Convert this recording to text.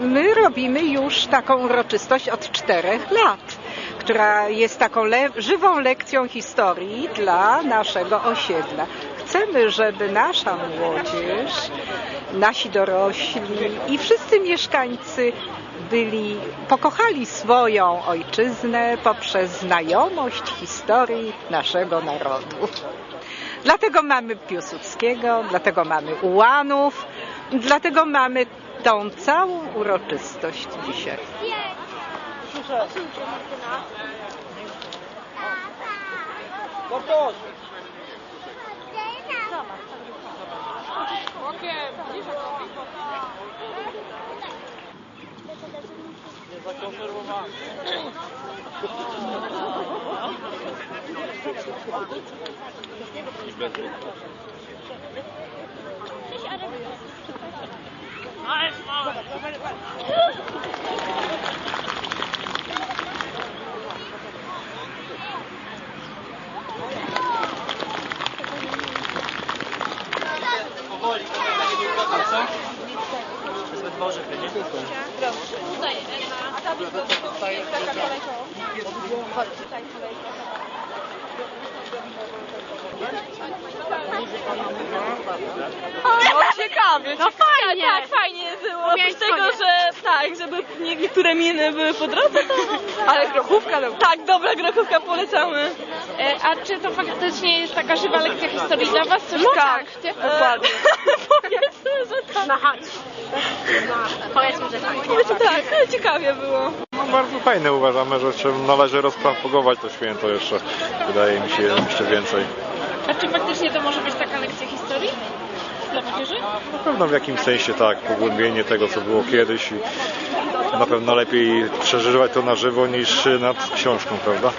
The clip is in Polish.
My robimy już taką uroczystość od czterech lat, która jest taką le- żywą lekcją historii dla naszego osiedla. Chcemy, żeby nasza młodzież, nasi dorośli i wszyscy mieszkańcy byli, pokochali swoją ojczyznę poprzez znajomość historii naszego narodu. Dlatego mamy Piłsudskiego, dlatego mamy Ułanów, dlatego mamy tą całą uroczystość dzisiaj. Ich bin Ich Tutaj, A ta blisko, to jest taka kolejka. Tutaj kolejka. No ciekawie, No ciekawie. fajnie. Tak, fajnie było. Oprócz Miałeś tego, konie. że tak, żeby nie- niektóre miny były po drodze, to... Ale grochówka, no. Tak, dobra grochówka, polecamy. E, a czy to faktycznie jest taka żywa lekcja historii dla was? Coś No pokażcie? tak, dokładnie. Powiedzmy, że tak. No chodź. Powiedzmy, że tak. Powiedzmy tak, ale ciekawie było. No, bardzo fajne uważamy, że jeszcze należy rozpropagować to święto jeszcze. Wydaje mi się jeszcze więcej. A czy faktycznie to może być taka lekcja historii dla młodzieży? Na pewno w jakimś sensie tak, pogłębienie tego co było kiedyś i na pewno lepiej przeżywać to na żywo niż nad książką, prawda?